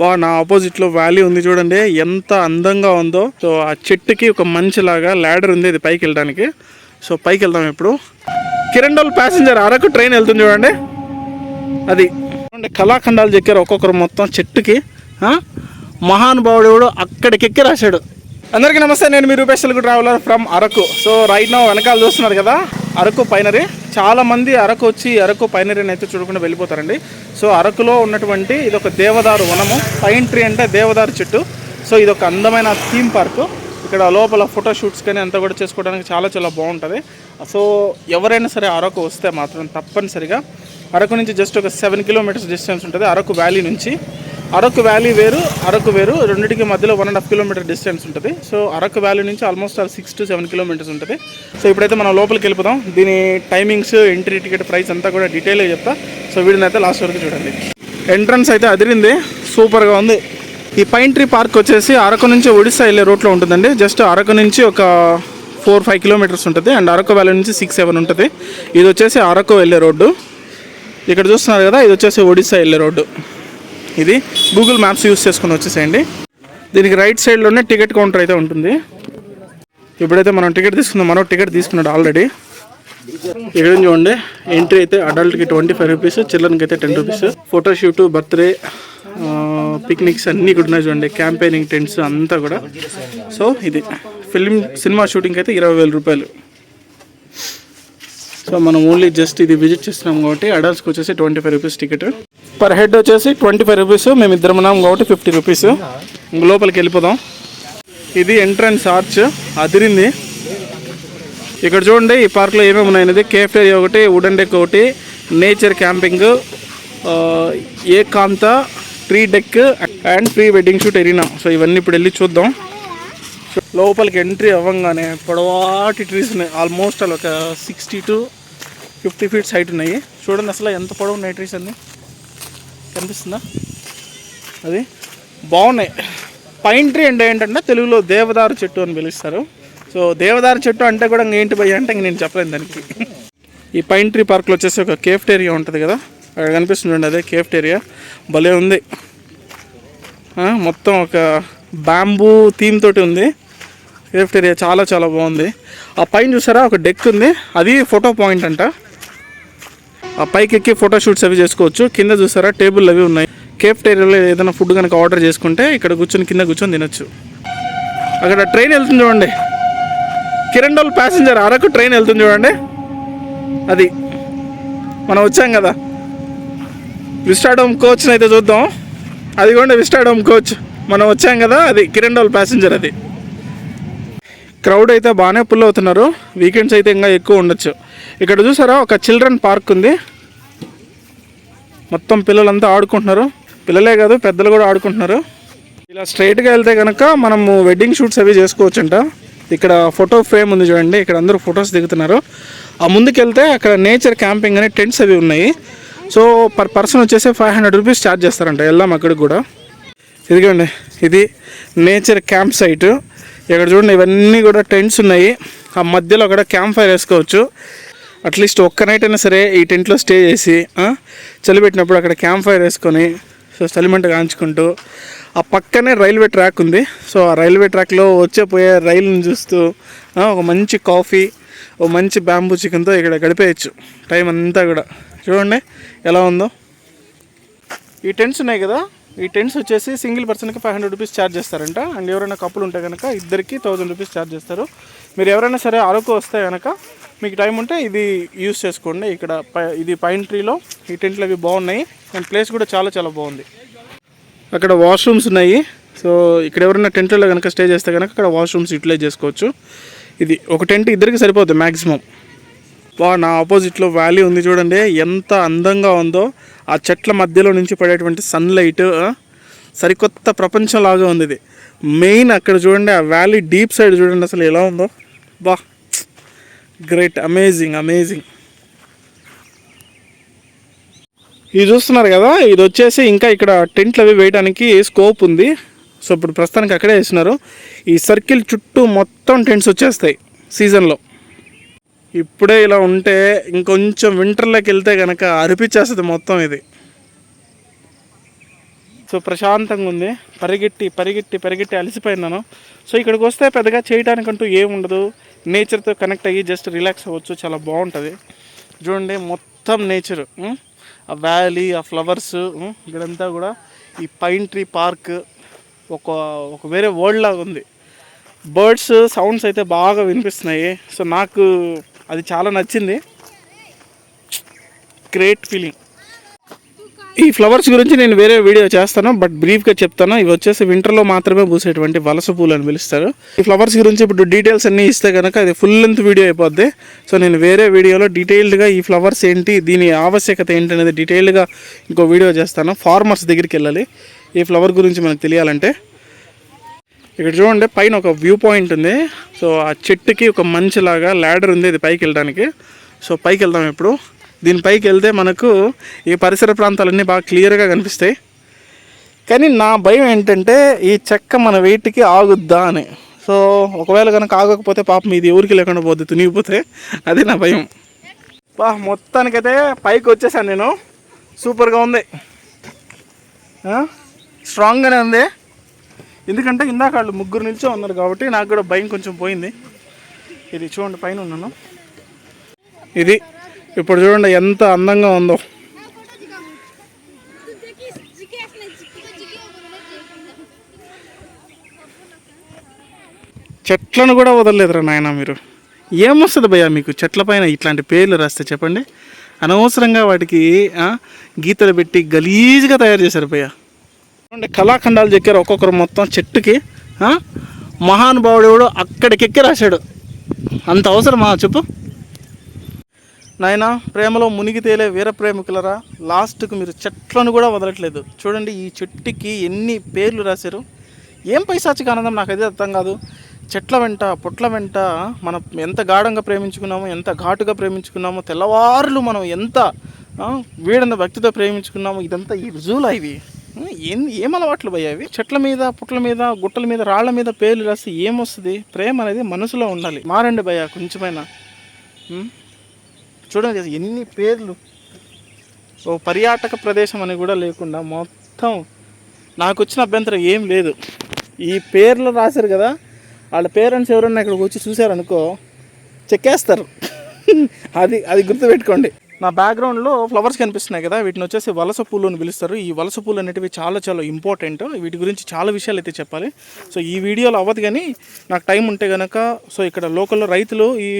వా నా ఆపోజిట్లో వ్యాలీ ఉంది చూడండి. ఎంత అందంగా ఉందో. సో ఆ చెట్టుకి ఒక మంచిలాగా ల్యాడర్ ఉంది ఇది పైకి వెళ్ళడానికి. సో పైకి వెళ్దాం ఇప్పుడు. కిరండోల్ ప్యాసింజర్ అరకు ట్రైన్ వెళ్తుంది చూడండి. అది. చూడండి కళాఖండాలు చెక్కారు ఒక్కొక్కరు మొత్తం చెట్టుకి. మహానుభావుడు అక్కడికి అక్కడికెక్కి రాశాడు. అందరికీ నమస్తే నేను మీ Rupeshwar Telugu traveller from Araku. So right నా వెనకాల చూస్తున్నారు కదా అరకు పైనరీ చాలా మంది అరకు వచ్చి అరకు పైనరీని అయితే చూడకుండా వెళ్ళిపోతారండి. సో అరకులో ఉన్నటువంటి ఇది ఒక దేవదారు వనము పైన్ ట్రీ అంటే దేవదారు చెట్టు. సో ఇది ఒక అందమైన థీమ్ పార్క్. ఇక్కడ లోపల ఫోటో షూట్స్ కానీ అంతా కూడా చేసుకోవడానికి చాలా చాలా బాగుంటుంది. సో ఎవరైనా సరే అరకు వస్తే మాత్రం తప్పనిసరిగా అరకు నుంచి జస్ట్ ఒక సెవెన్ కిలోమీటర్స్ డిస్టెన్స్ ఉంటుంది అరకు వ్యాలీ నుంచి. అరకు వ్యాలీ వేరు అరకు వేరు. రెండింటికి మధ్యలో one and half kilometre distance ఉంటుంది. సో అరకు వ్యాలీ నుంచి almost all six to seven kilometres ఉంటుంది. సో ఇప్పుడైతే మనం లోపలికి వెళ్ళిపోదాం. దీని టైమింగ్స్ ఎంట్రీ టికెట్ ప్రైస్ అంతా కూడా డీటెయిల్గా చెప్తా. సో వీడిని అయితే లాస్ట్ వరకు చూడండి. ఎంట్రన్స్ అయితే అదిరింది. సూపర్గా ఉంది. ఈ పైన్ ట్రీ పార్క్ వచ్చేసి అరకు నుంచి ఒడిస్సా వెళ్ళే రూట్లో ఉంటుందండి. జస్ట్ అరకు నుంచి ఒక ఫోర్ ఫైవ్ కిలోమీటర్స్ ఉంటుంది. అండ్ అరకు వ్యాలీ నుంచి సిక్స్ సెవెన్ ఉంటుంది. ఇది వచ్చేసి అరకు వెళ్ళే రోడ్డు. ఇక్కడ చూస్తున్నారు కదా ఇది వచ్చేసి ఒడిస్సా వెళ్ళే రోడ్డు. ఇది గూగుల్ మ్యాప్స్ యూస్ చేసుకుని వచ్చేసేయండి. దీనికి రైట్ సైడ్లోనే టికెట్ కౌంటర్ అయితే ఉంటుంది. ఇప్పుడైతే మనం టికెట్ తీసుకుందాం మనం టికెట్ తీసుకున్నాడు ఆల్రెడీ ఇక్కడ చూడండి ఎంట్రీ అయితే అడల్ట్కి ట్వంటీ ఫైవ్ రూపీస్ చిల్డ్రన్కి అయితే ten rupees photoshoot birthday picnics అన్నీ కూడా ఉన్నాయి చూడండి. క్యాంపెయినింగ్ టెంట్స్ అంతా కూడా. సో ఇది ఫిల్మ్ సినిమా షూటింగ్ అయితే ఇరవై వేల రూపాయలు. సో మనం ఓన్లీ జస్ట్ ఇది విజిట్ చేస్తున్నాం కాబట్టి అడల్ట్స్కి వచ్చేసి twenty five rupees ticket per head వచ్చేసి ట్వంటీ ఫైవ్ రూపీస్ మేము ఇద్దరు ఉన్నాం కాబట్టి ఫిఫ్టీ రూపీస్ లోపలికి వెళ్ళిపోదాం. ఇది ఎంట్రన్స్ ఆర్చ్ అదిరింది. ఇక్కడ చూడండి ఈ పార్క్లో ఏమేమి ఉన్నాయనేది. కేఫ్ ఏరియా ఒకటి వుడెన్ డెక్ ఒకటి nature camping Ekanta tree deck and pre wedding shoot arena so ఇవన్నీ ఇప్పుడు వెళ్ళి చూద్దాం. సో లోపలికి ఎంట్రీ అవ్వగానే పొడవాటి ట్రీస్ ఉన్నాయి. ఆల్మోస్ట్ అలా ఒక sixty to fifty feet height ఉన్నాయి. చూడండి అసలు ఎంత పొడవు ఉన్నాయి ట్రీస్ అన్నీ. కనిపిస్తుందా? అది బాగున్నాయి. పైన్ ట్రీ అంటే ఏంటంటే తెలుగులో దేవదారు చెట్టు అని పిలుస్తారు. సో దేవదారు చెట్టు అంటే కూడా ఏంటి భయ అంటే ఇంక నేను చెప్పలేను దానికి. ఈ పైన్ ట్రీ పార్క్లో వచ్చేసి ఒక కేఫ్టేరియా ఉంటుంది కదా. అక్కడ కనిపిస్తుంది చూడండి అదే కేఫ్టేరియా భలే ఉంది. మొత్తం ఒక బ్యాంబూ థీమ్ తోటి ఉంది. కేఫ్టేరియా చాలా చాలా బాగుంది. ఆ పైన చూసారా? ఒక డెక్ ఉంది. అది ఫోటో పాయింట్ అంట. పైకి ఎక్కి ఫోటో షూట్స్ అవి చేసుకోవచ్చు. కింద చూసారా టేబుల్ అవి ఉన్నాయి. కేఫ్టేరియాలో ఏదైనా ఫుడ్ కనుక ఆర్డర్ చేసుకుంటే ఇక్కడ కూర్చొని కింద కూర్చొని తినొచ్చు. అక్కడ ట్రైన్ వెళ్తుంది చూడండి. కిరండోల్ ప్యాసింజర్ అరకు ట్రైన్ వెళ్తుంది చూడండి. అది. మనం వచ్చాం కదా. విస్టాడోమ్ కోచ్ని అయితే చూద్దాం. అది కూడా విస్టాడోమ్ కోచ్. మనం వచ్చాం కదా అది కిరండోల్ ప్యాసింజర్ అది. క్రౌడ్ అయితే బాగానే పుల్ అవుతున్నారు. వీకెండ్స్ అయితే ఇంకా ఎక్కువ ఉండొచ్చు. ఇక్కడ చూసారా? ఒక చిల్డ్రన్ పార్క్ ఉంది. మొత్తం పిల్లలంతా ఆడుకుంటున్నారు. పిల్లలే కాదు పెద్దలు కూడా ఆడుకుంటున్నారు. ఇలా స్ట్రైట్గా వెళ్తే కనుక మనము వెడ్డింగ్ షూట్స్ అవి చేసుకోవచ్చంట. ఇక్కడ ఫోటో ఫ్రేమ్ ఉంది చూడండి. ఇక్కడ అందరూ ఫొటోస్ దిగుతున్నారు. ఆ ముందుకెళ్తే అక్కడ నేచర్ క్యాంపింగ్ అనే టెంట్స్ అవి ఉన్నాయి. సో పర్ పర్సన్ వచ్చేసి ఫైవ్ హండ్రెడ్ రూపీస్ ఛార్జ్ చేస్తారంట. వెళ్దాం అక్కడికి కూడా. ఇదిగోండి. ఇది నేచర్ క్యాంప్ సైట్ ఇక్కడ చూడండి ఇవన్నీ కూడా టెంట్స్ ఉన్నాయి. ఆ మధ్యలో అక్కడ క్యాంప్ ఫైర్ వేసుకోవచ్చు. అట్లీస్ట్ ఒక్క నైట్ అయినా సరే ఈ టెంట్లో స్టే చేసి చలిపెట్టినప్పుడు చలి పెట్టినప్పుడు అక్కడ క్యాంప్ ఫైర్ వేసుకొని సో చలిమంట కాంచుకుంటూ ఆ పక్కనే రైల్వే ట్రాక్ ఉంది. సో ఆ రైల్వే ట్రాక్లో వచ్చే పోయే రైలుని చూస్తూ ఒక మంచి కాఫీ ఒక మంచి బ్యాంబూ చికెన్తో ఇక్కడ గడిపేయచ్చు. టైం అంతా కూడా. చూడండి ఎలా ఉందో. ఈ టెంట్స్ ఉన్నాయి కదా? ఈ టెంట్స్ వచ్చేసి సింగిల్ పర్సన్కి ఫైవ్ హండ్రెడ్ రూపీస్ ఛార్జ్ చేస్తారంట. అండ్ ఎవరైనా కప్పులు ఉంటే కనుక ఇద్దరికి థౌజండ్ రూపీస్ ఛార్జ్ చేస్తారు. మీరు ఎవరైనా సరే అరకు వస్తే కనుక మీకు టైం ఉంటే ఇది యూస్ చేసుకోండి. ఇక్కడ పై- ఇది పైన్ ట్రీలో ఈ టెంట్లు అవి బాగున్నాయి. అండ్ ప్లేస్ కూడా చాలా చాలా బాగుంది. అక్కడ వాష్రూమ్స్ ఉన్నాయి. సో ఇక్కడ ఎవరైనా టెంట్లో కనుక స్టే చేస్తే కనుక అక్కడ వాష్రూమ్స్ యూటిలైజ్ చేసుకోవచ్చు. ఇది ఒక టెంట్ ఇద్దరికి సరిపోతుంది మ్యాక్సిమం నా ఆపోజిట్లో వ్యాలీ ఉంది చూడండి. ఎంత అందంగా ఉందో. ఆ చెట్ల మధ్యలో నుంచి పడేటువంటి సన్లైట్ సరికొత్త ప్రపంచంలాగా ఉంది ఇది. మెయిన్ అక్కడ చూడండి ఆ వ్యాలీ డీప్ సైడ్ చూడండి అసలు ఎలా ఉందో. బా గ్రేట్ అమేజింగ్ అమేజింగ్ ఇది చూస్తున్నారు కదా ఇది వచ్చేసి ఇంకా ఇక్కడ టెంట్లు అవి వేయడానికి స్కోప్ ఉంది. సో ఇప్పుడు ప్రస్తుతానికి అక్కడే వేసినారు ఈ సర్కిల్ చుట్టూ మొత్తం టెంట్స్ వచ్చేస్తాయి సీజన్లో ఇప్పుడే ఇలా ఉంటే ఇంకొంచెం వింటర్లోకి వెళ్తే కనుక అరిపించేస్తుంది మొత్తం ఇది. సో ప్రశాంతంగా ఉంది. పరిగెట్టి పరిగెట్టి పరిగెట్టి అలసిపోయినాను సో ఇక్కడికి వస్తే పెద్దగా చేయడానికంటూ ఏముండదు నేచర్తో కనెక్ట్ అయ్యి జస్ట్ రిలాక్స్ అవ్వచ్చు. చాలా బాగుంటుంది. చూడండి మొత్తం నేచర్ ఆ వ్యాలీ ఆ ఫ్లవర్స్ ఇక్కడంతా కూడా ఈ పైన్ ట్రీ పార్క్ ఒక ఒక వేరే వరల్డ్ లాగా ఉంది. బర్డ్స్ సౌండ్స్ అయితే బాగా వినిపిస్తున్నాయి. సో నాకు అది చాలా నచ్చింది. గ్రేట్ ఫీలింగ్ ఈ ఫ్లవర్స్ గురించి నేను వేరే వీడియో చేస్తాను బట్ బ్రీఫ్గా చెప్తాను. ఇవి వచ్చేసి వింటర్లో మాత్రమే పూసేటువంటి వలస పూలు అని పిలుస్తారు. ఈ ఫ్లవర్స్ గురించి ఇప్పుడు డీటెయిల్స్ అన్నీ ఇస్తే కనుక అది ఫుల్ లెంత్ వీడియో అయిపోద్ది. సో నేను వేరే వీడియోలో డీటెయిల్డ్గా ఈ ఫ్లవర్స్ ఏంటి దీని ఆవశ్యకత ఏంటి అనేది డీటెయిల్డ్గా ఇంకో వీడియో చేస్తాను. ఫార్మర్స్ దగ్గరికి వెళ్ళాలి. ఈ ఫ్లవర్ గురించి మనకు తెలియాలంటే ఇక్కడ చూడండి పైన ఒక వ్యూ పాయింట్ ఉంది. సో ఆ చెట్టుకి ఒక మంచిలాగా ల్యాడర్ ఉంది ఇది పైకి వెళ్ళడానికి. సో పైకి వెళ్దాం ఇప్పుడు. దీని పైకి వెళ్తే మనకు ఈ పరిసర ప్రాంతాలన్నీ బాగా క్లియర్గా కనిపిస్తాయి. కానీ నా భయం ఏంటంటే ఈ చెక్క మన వెయిట్కి ఆగుద్దా అని. సో ఒకవేళ కనుక ఆగకపోతే పాపం ఇది ఊరికి లేకుండా పోద్ది తునిగిపోతే. అది నా భయం. బా మొత్తానికైతే పైకి వచ్చేసాను నేను. సూపర్గా ఉంది. స్ట్రాంగ్గానే ఉంది. ఎందుకంటే ఇందాక వాళ్ళు ముగ్గురు నిల్చో ఉన్నారు కాబట్టి నాకు కూడా భయం కొంచెం పోయింది. ఇది చూడండి పైన ఉన్నాను. ఇది ఇప్పుడు చూడండి ఎంత అందంగా ఉందో. చెట్లను కూడా వదలలేదురా నాయన మీరు. ఏమొస్తుంది భయ్యా మీకు? చెట్ల పైన ఇట్లాంటి పేర్లు రాస్తే చెప్పండి. అనవసరంగా వాటికి గీతలు పెట్టి గలీజ్గా తయారు చేశారు భయ్యా. చూడండి కళాఖండాలు చెక్కారు ఒక్కొక్కరు మొత్తం చెట్టుకి మహానుభావుడు ఎవడో అక్కడికెక్కి రాశాడు. అంత అవసరమా చెప్పు. నాయన ప్రేమలో మునిగి తేలే వీర ప్రేమికులరా లాస్ట్కు మీరు చెట్లను కూడా వదలట్లేదు. చూడండి ఈ చెట్టుకి ఎన్ని పేర్లు రాశారు. ఏం పైశాచిక ఆనందం నాకు అదే అర్థం కాదు. చెట్ల వెంట పుట్ల వెంట మనం ఎంత గాఢంగా ప్రేమించుకున్నామో ఎంత ఘాటుగా ప్రేమించుకున్నామో తెల్లవారులు మనం ఎంత వీడన్న భక్తితో ప్రేమించుకున్నామో ఇదంతా ఈ రుజువులా ఇవి. ఏం ఏం అలవాట్లు భయ అవి చెట్ల మీద పుట్ల మీద గుట్టల మీద రాళ్ళ మీద పేర్లు రాస్తే ఏమొస్తుంది ప్రేమ అనేది మనసులో ఉండాలి. మారండి భయ్యా కొంచెమైనా. చూడండి ఎన్ని పేర్లు. ఓ పర్యాటక ప్రదేశం అని కూడా లేకుండా మొత్తం నాకు వచ్చిన అభ్యంతరం ఏం లేదు. ఈ పేర్లు రాశారు కదా వాళ్ళ పేరెంట్స్ ఎవరన్నా ఇక్కడికి వచ్చి చూశారనుకో చెక్కేస్తారు. అది అది గుర్తుపెట్టుకోండి. నా బ్యాక్గ్రౌండ్లో ఫ్లవర్స్ కనిపిస్తున్నాయి కదా వీటిని వచ్చేసి వలస పూలు అని పిలుస్తారు. ఈ వలస పూలు అనేటివి చాలా చాలా ఇంపార్టెంట్ వీటి గురించి చాలా విషయాలు అయితే చెప్పాలి. సో ఈ వీడియోలో అవ్వదు కానీ నాకు టైం ఉంటే కనుక సో ఇక్కడ లోకల్లో రైతులు ఈ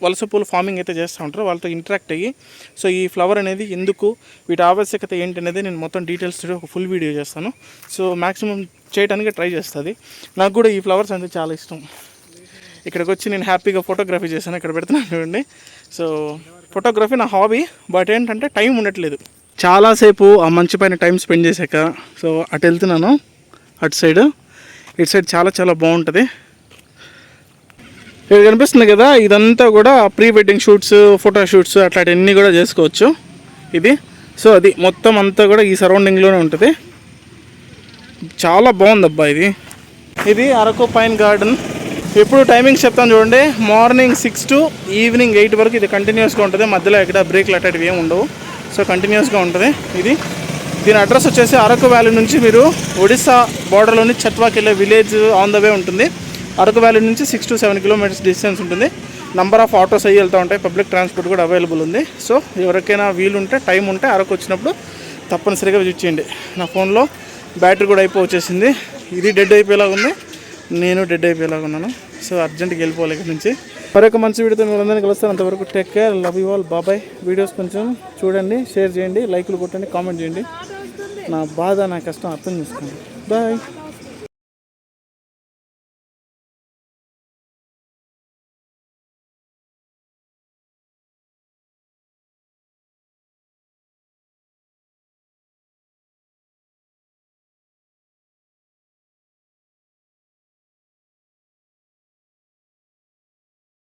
వలస పూలు ఫార్మింగ్ అయితే చేస్తూ ఉంటారు. వాళ్ళతో ఇంటరాక్ట్ అయ్యి సో ఈ ఫ్లవర్ అనేది ఎందుకు వీటి ఆవశ్యకత ఏంటి అనేది నేను మొత్తం డీటెయిల్స్ ఒక ఫుల్ వీడియో చేస్తాను. సో మ్యాక్సిమం చేయడానికి ట్రై చేస్తుంది. నాకు కూడా ఈ ఫ్లవర్స్ అంటే చాలా ఇష్టం. ఇక్కడికి వచ్చి నేను హ్యాపీగా ఫోటోగ్రఫీ చేశాను. ఇక్కడ పెడుతున్నాను చూడండి. సో ఫోటోగ్రఫీ నా హాబీ బట్ ఏంటంటే టైం ఉండట్లేదు. చాలాసేపు ఆ మంచి పైన టైం స్పెండ్ చేశాక సో అటు వెళ్తున్నాను అటు సైడ్ ఇటు సైడ్ చాలా చాలా బాగుంటుంది. ఇక్కడ కనిపిస్తుంది కదా ఇదంతా కూడా pre wedding shoots photo shoots అట్లాంటివన్నీ కూడా చేసుకోవచ్చు. ఇది. సో అది మొత్తం అంతా కూడా ఈ సరౌండింగ్లోనే ఉంటుంది. చాలా బాగుంది అబ్బా ఇది. ఇది అరకు పైన్ గార్డెన్. ఎప్పుడు టైమింగ్స్ చెప్తాను చూడండి. Morning six to evening eight వరకు ఇది కంటిన్యూస్గా ఉంటుంది. మధ్యలో ఎక్కడ బ్రేక్లు అట్లాంటివి ఏమి ఉండవు. సో కంటిన్యూస్గా ఉంటుంది ఇది. దీని అడ్రస్ వచ్చేసి అరకు వ్యాలీ నుంచి మీరు ఒడిస్సా బార్డర్లోని చత్వాకెళ్ళే విలేజ్ ఆన్ ద వే ఉంటుంది. అరకు వ్యాలీ నుంచి six to seven kilometres distance ఉంటుంది. నంబర్ ఆఫ్ ఆటోస్ అయ్యి వెళ్తూ ఉంటాయి. పబ్లిక్ ట్రాన్స్పోర్ట్ కూడా అవైలబుల్ ఉంది. సో ఎవరికైనా వీలుంటే టైం ఉంటే అరకు వచ్చినప్పుడు తప్పనిసరిగా విజిట్ చేయండి. నా ఫోన్లో బ్యాటరీ కూడా అయిపో వచ్చేసింది ఇది డెడ్ అయిపోయేలాగా ఉంది. నేను డెడ్ అయిపోయేలాగా ఉన్నాను. సో అర్జెంట్గా వెళ్ళిపోవాలి ఇక్కడ నుంచి. మరొక మంచి వీడియోతో మీరు అందరినీ కలుస్తాను. అంతవరకు take care. Love you all. బాబాయ్ వీడియోస్ కొంచెం చూడండి షేర్ చేయండి లైకులు కొట్టండి కామెంట్ చేయండి. నా బాధ నా కష్టం అర్థం చేసుకోండి. బాయ్.